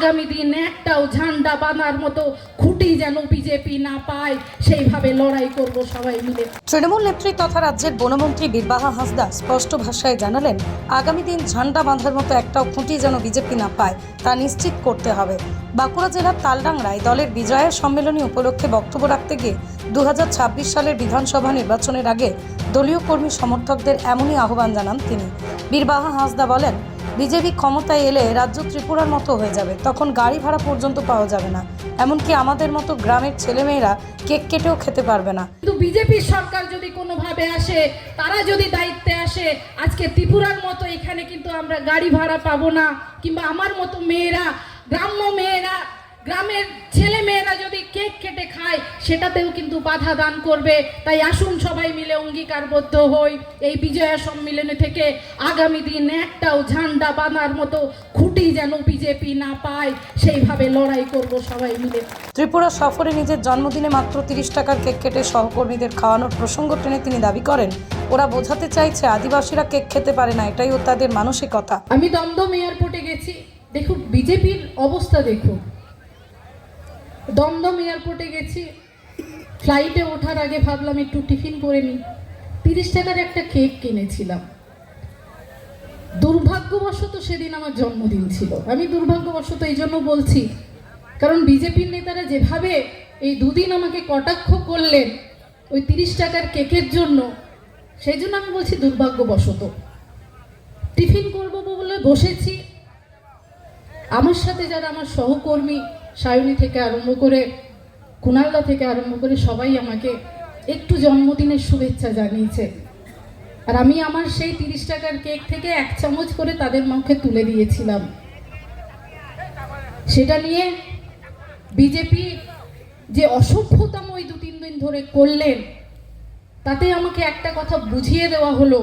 আগামী দিন একটাও ঝান্ডা বাঁধার মতো খুঁটি যেন বিজেপি না পায়, সেইভাবে লড়াই করব সবাই মিলে। তৃণমূল নেত্রী তথা রাজ্যের বনমন্ত্রী বীরবাহা হাসদা স্পষ্ট ভাষায় জানালেন, আগামী দিন ঝান্ডা বাঁধার মতো একটাও খুঁটি যেন বিজেপি না পায়, তা নিশ্চিত করতে হবে। বাঁকুড়া জেলার তালডাংরায় দলের বিজয়ের সম্মেলনী উপলক্ষে বক্তব্য রাখতে গিয়ে দু হাজার ছাব্বিশ সালের বিধানসভা নির্বাচনের আগে দলীয় কর্মী সমর্থকদের এমনই আহ্বান জানান তিনি। বীরবাহা হাসদা বলেন বিজেপি ক্ষমতায় এলে রাজ্য ত্রিপুরার মতো হয়ে যাবে। তখন গাড়ি ভাড়া পর্যন্ত পাওয়া যাবে না। এমনকি আমাদের মতো গ্রামের ছেলেমেয়েরা কেক কেটেও খেতে পারবে না। কিন্তু বিজেপির সরকার যদি কোনোভাবে আসে, তারা যদি দায়িত্বে আসে, আজকে ত্রিপুরার মতো এখানে কিন্তু আমরা গাড়ি ভাড়া পাবো না। কিংবা আমার মতো মেয়েরা, গ্রাম্য মেয়েরা গ্রামের ছেলে মেয়েরা যদি কেক কেটে খায় সেটাতেও কিন্তু বাধা দান করবে। তাই আসুন সবাই মিলে অঙ্গীকারবদ্ধ হই। এই বিজয়া সম্মেলনে থেকে আগামী দিন একটাও ঝান্ডা বাঁধার মতো খুঁটি যেন বিজেপি না পায় সেইভাবে লড়াই করব সবাই মিলে। ত্রিপুরা সফরে নিজের জন্মদিনে মাত্র তিরিশ টাকার কেক কেটে সহকর্মীদের খাওয়ানোর প্রসঙ্গ টেনে তিনি দাবি করেন। ওরা বোঝাতে চাইছে আদিবাসীরা কেক খেতে পারে না এটাই ও তাদের মানসিকতা। আমি দমদম এয়ারপোর্টে গেছি। দেখুন বিজেপির অবস্থা দেখুন। দমদম এয়ারপোর্টে গেছি। ফ্লাইটে ওঠার আগে ভাবলাম একটু টিফিন করে নিই। তিরিশ টাকার একটা কেক কিনেছিলাম। দুর্ভাগ্যবশত সেদিন আমার জন্মদিন ছিল। আমি দুর্ভাগ্যবশত এই জন্য বলছি, কারণ বিজেপির নেতারা যেভাবে এই দুদিন আমাকে কটাক্ষ করলেন ওই তিরিশ টাকার কেকের জন্য, সেই জন্য আমি বলছি দুর্ভাগ্যবশত। টিফিন করব বলে বসেছি। আমার সাথে যারা আমার সহকর্মী সায়নী থেকে আরম্ভ করে কুণালদা থেকে আরম্ভ করে সবাই আমাকে একটু জন্মদিনের শুভেচ্ছা জানিয়েছে। আর আমি আমার সেই তিরিশ টাকার কেক থেকে এক চামচ করে তাদের মুখে তুলে দিয়েছিলাম। সেটা নিয়ে বিজেপি যে অসভ্যতাম ওই দু তিন দিন ধরে করলেন, তাতে আমাকে একটা কথা বুঝিয়ে দেওয়া হলো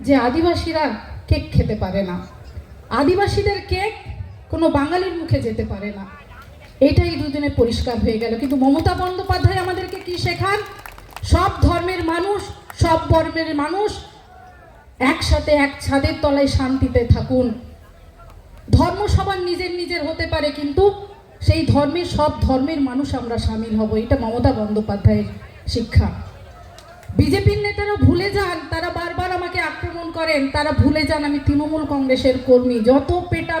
যে আদিবাসীরা কেক খেতে পারে না। আদিবাসীদের কেক কোনো বাঙালির মুখে যেতে পারে না। এটাই দুদিনে পরিষ্কার হয়ে গেল। কিন্তু মমতা বন্দ্যোপাধ্যায় আমাদেরকে কি শেখান? সব ধর্মের মানুষ, সব বর্মের মানুষ একসাথে এক ছাদের তলায় শান্তিতে থাকুন। ধর্ম সবার নিজের নিজের হতে পারে, কিন্তু সেই ধর্মের সব ধর্মের মানুষ আমরা সামিল হব। এটা মমতা বন্দ্যোপাধ্যায়ের শিক্ষা। বিজেপির নেতারা ভুলে যান, তারা বারবার আমাকে আক্রমণ করেন, তারা ভুলে যান আমি তৃণমূল কংগ্রেসের কর্মী। যত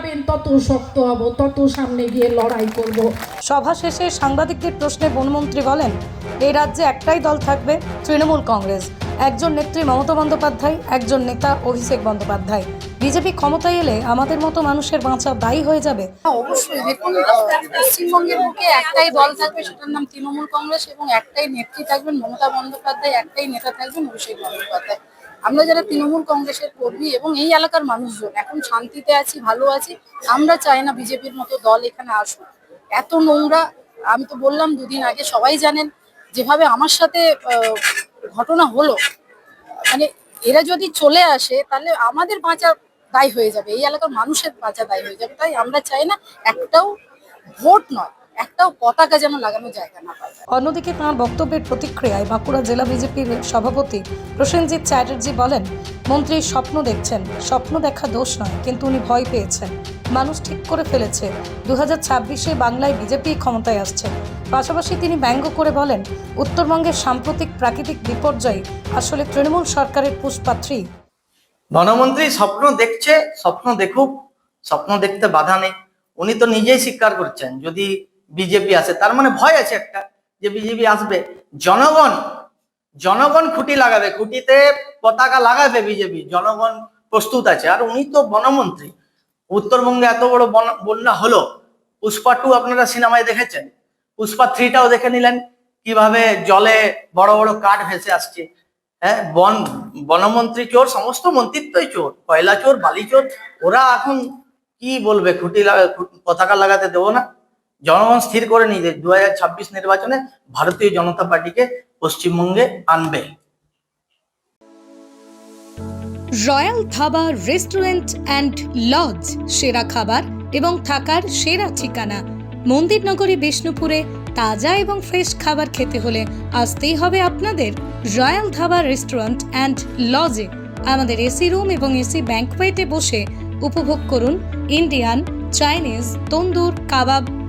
পেটাবেন তত শক্ত হব তত সামনে গিয়ে লড়াই করব। সভা শেষে সাংবাদিকদের প্রশ্নে বনমন্ত্রী বলেন এই রাজ্যে একটাই দল থাকবে তৃণমূল কংগ্রেস। একজন নেত্রী মমতা বন্দ্যোপাধ্যায় একজন নেতা অভিষেক বন্দ্যোপাধ্যায়। বিজেপি ক্ষমতায় এলে আমাদের মতো মানুষের বাঁচা দায়ী হয়ে যাবে। হ্যাঁ, অবশ্যই। দেখুন পশ্চিমবঙ্গের বুকে একটাই দল থাকবে সেটার নাম তৃণমূল কংগ্রেস এবং একটাই নেত্রী থাকবেন মমতা বন্দ্যোপাধ্যায় একটাই নেতা থাকবেন অভিষেক বন্দ্যোপাধ্যায়। আমরা যারা তৃণমূল কংগ্রেসের কর্মী এবং এই এলাকার মানুষজন, এখন শান্তিতে আছি, ভালো আছি, আমরা চাই না বিজেপির মতো দল এখানে আসুক। এত নোংরা, আমি তো বললাম দুদিন আগে, সবাই জানেন, যেভাবে আমার সাথে ঘটনা হলো মানে এরা যদি চলে আসে, তাহলে আমাদের বাঁচা দায়ী হয়ে যাবে, এই এলাকার মানুষের বাঁচা দায়ী হয়ে যাবে, তাই আমরা চাই না একটাও ভোট নয়। একটাও পতাকা যেন লাগানো জায়গা না পায়। অন্যদিকে তাঁর বক্তব্যের প্রতিক্রিয়ায় বাঁকুড়া জেলা বিজেপির সভাপতি প্রসেনজিৎ চ্যাটার্জি বলেন মন্ত্রী স্বপ্ন দেখছেন স্বপ্ন দেখা দোষ নয় কিন্তু উনি ভয় পেয়েছেন। মানুষ ঠিক করে ফেলেছে। দু হাজার ছাব্বিশে বাংলায় বিজেপি ক্ষমতায় আসছে। পাশাপাশি তিনি ব্যঙ্গ করে বলেন উত্তরবঙ্গের সাম্প্রতিক প্রাকৃতিক বিপর্যয় আসলে তৃণমূল সরকারের পুষ্পাত্রী। বনমন্ত্রী স্বপ্ন দেখছে স্বপ্ন দেখুক স্বপ্ন দেখতে বাধা নেই। উনি তো নিজেই স্বীকার করছেন যদি বিজেপি আসে তার মানে ভয় আছে একটা যে বিজেপি আসবে। জনগণ জনগণ খুঁটি লাগাবে, খুঁটিতে পতাকা লাগাবে বিজেপি। জনগণ প্রস্তুত আছে। আর উনি তো বনমন্ত্রী। উত্তরবঙ্গে এত বড় বন- বন্যা হলো। পুষ্পা টু আপনারা সিনেমায় দেখেছেন? পুষ্পা থ্রিটাও দেখে নিলেন। কীভাবে জলে বড় বড় কাঠ ভেসে আসছে। হ্যাঁ বন, বনমন্ত্রী চোর, সমস্ত মন্ত্রিত্বই চোর। কয়লা চোর, বালি চোর। ওরা এখন কি বলবে? খুঁটি লাগা, পতাকা লাগাতে দেবো না? জনগণ স্থির করে নিয়ে দু হাজার ছাব্বিশ নির্বাচনে ভারতীয় জনতা পার্টিকে পশ্চিমবঙ্গে আনবে। Royal dhaba restaurant and lodge, সেরা খাবার এবং থাকার সেরা ঠিকানা। মন্দিরনগরী, বিষ্ণুপুরে তাজা এবং ফ্রেশ খাবার খেতে হলে আসতেই হবে আপনাদের রয়্যাল ধাবা রেস্টুরেন্ট অ্যান্ড লজে। আমাদের এসি রুম এবং এসি ব্যাঙ্কওয়েটে বসে উপভোগ করুন ইন্ডিয়ান, চাইনিজ, তন্দুর, কাবাব